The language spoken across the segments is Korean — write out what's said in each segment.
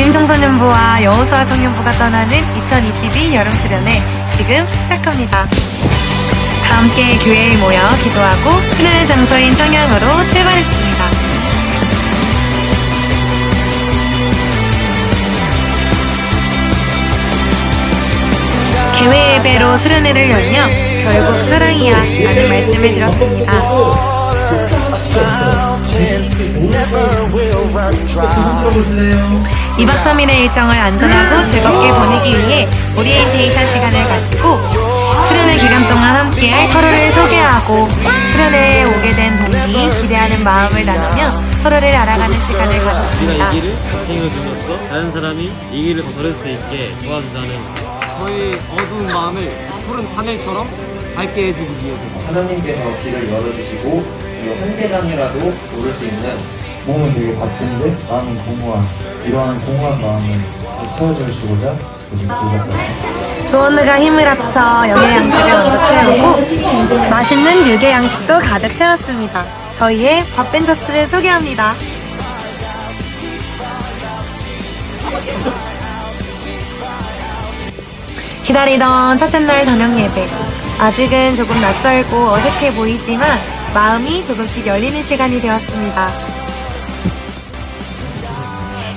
드림 청소년부와 여호수아 청년부가 떠나는 2022 여름 수련회 지금 시작합니다. 다 함께 교회에 모여 기도하고 수련회 장소인 청양으로 출발했습니다. 개회 예배로 수련회를 열며 결국 사랑이야 라는 말씀을 들었습니다. 보실래요? 2박 3일의 일정을 안전하고 즐겁게 보내기 위해 오리엔테이션 시간을 가지고 수련회 기간 동안 함께할 서로를 소개하고 수련회에 오게 된 동기, 기대하는 마음을 나누며 서로를 알아가는 시간을 우리가 가졌습니다. 이 길을 행해줌으로써 다른 사람이 이 길을 더 걸을 수 있게 도와준다는 저희 어두운 마음을 푸른 하늘처럼 밝게 해주기 위해서 하나님께서 길을 열어주시고 한 계단이라도 오를 수 있는 몸은 되게 바쁜데 마음은 공허한 이러한 공허한 마음을 다시 채워주시고자 요즘 기도했다. 조원우가 힘을 합쳐 영의 양식을 먼저 채우고 맛있는 육의 양식도 가득 채웠습니다. 저희의 밥벤저스를 소개합니다. 기다리던 첫째 날 저녁 예배. 아직은 조금 낯설고 어색해 보이지만 마음이 조금씩 열리는 시간이 되었습니다.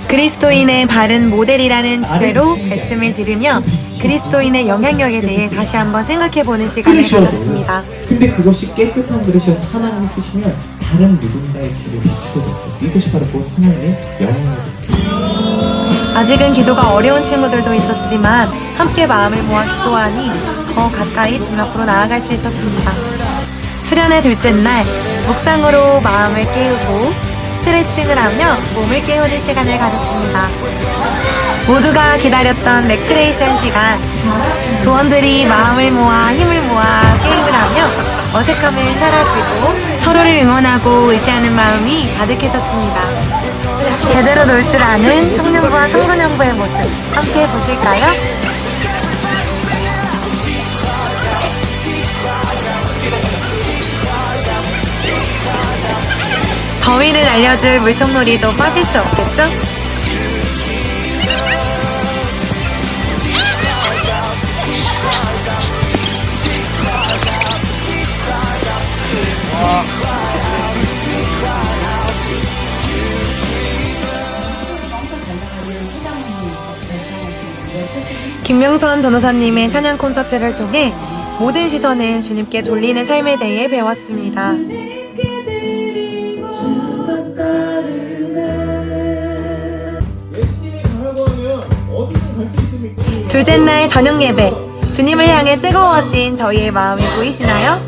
그리스도인의 바른 모델이라는 주제로 말씀을 들으며 그리스도인의 영향력에 대해 다시 한번 생각해보는 시간을 가졌습니다. 근데 그것이 깨끗한 그릇이어서 하나님이 쓰시면 다른 누군가의 길을 비추어줬고 이것이 바로 곧 하나님의 영향력입니다. 아직은 기도가 어려운 친구들도 있었지만 함께 마음을 모아 기도하니 더 가까이 주님 앞으로 나아갈 수 있었습니다. 수련의 둘째 날 묵상으로 마음을 깨우고 스트레칭을 하며 몸을 깨우는 시간을 가졌습니다. 모두가 기다렸던 레크레이션 시간 조원들이 마음을 모아 힘을 모아 게임을 하며 어색함은 사라지고 서로를 응원하고 의지하는 마음이 가득해졌습니다. 제대로 놀 줄 아는 청년부와 청소년부의 모습 함께 보실까요? 더위를 알려줄 물총놀이도 빠질 수 없겠죠? 김명선 전도사님의 찬양 콘서트를 통해 모든 시선을 주님께 돌리는 삶에 대해 배웠습니다. 둘째 날 저녁 예배. 주님을 향해 뜨거워진 저희의 마음이 보이시나요?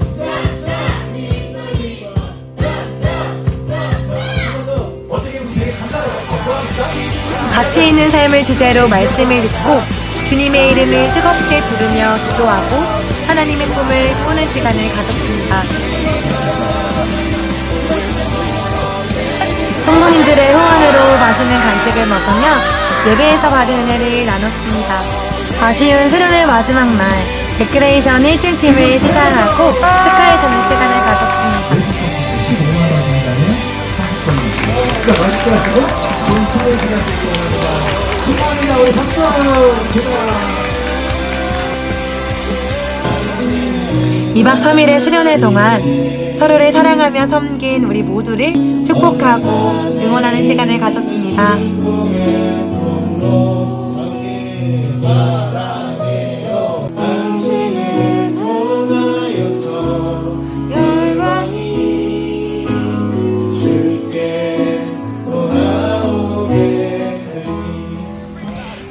가치 있는 삶을 주제로 말씀을 듣고 주님의 이름을 뜨겁게 부르며 기도하고 하나님의 꿈을 꾸는 시간을 가졌습니다. 성도님들의 후원으로 맛있는 간식을 먹으며 예배에서 받은 은혜를 나눴습니다. 아쉬운 수련의 마지막 날 데크레이션 1등 팀을 시상하고 축하해주는 시간을 가졌습니다. 진짜 맛있게 하시고 좋은 토요일 시간 되시기 바랍니다. 축하합니다. 우리 박수 제가 2박 3일의 수련회 동안 서로를 사랑하며 섬긴 우리 모두를 축복하고 응원하는 시간을 가졌습니다.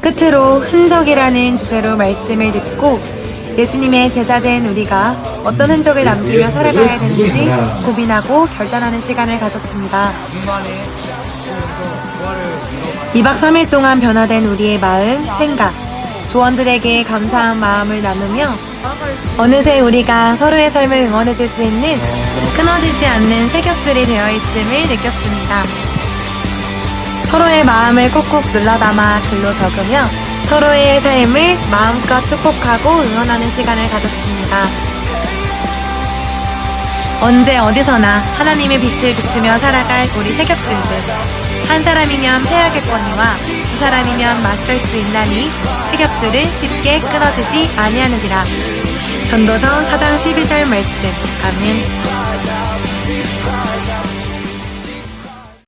끝으로 흔적이라는 주제로 말씀을 듣고 예수님의 제자된 우리가 어떤 흔적을 남기며 살아가야 되는지 고민하고 결단하는 시간을 가졌습니다. 2박 3일 동안 변화된 우리의 마음, 생각, 조원들에게 감사한 마음을 나누며 어느새 우리가 서로의 삶을 응원해 줄 수 있는 끊어지지 않는 새 겹줄이 되어 있음을 느꼈습니다. 서로의 마음을 꾹꾹 눌러 담아 글로 적으며 서로의 삶을 마음껏 축복하고 응원하는 시간을 가졌습니다. 언제 어디서나 하나님의 빛을 비추며 살아갈 우리 세겹줄들. 한 사람이면 패하겠거니와 두 사람이면 맞설 수 있나니 세겹줄은 쉽게 끊어지지 아니하느니라. 전도서 4장 12절 말씀. 아멘.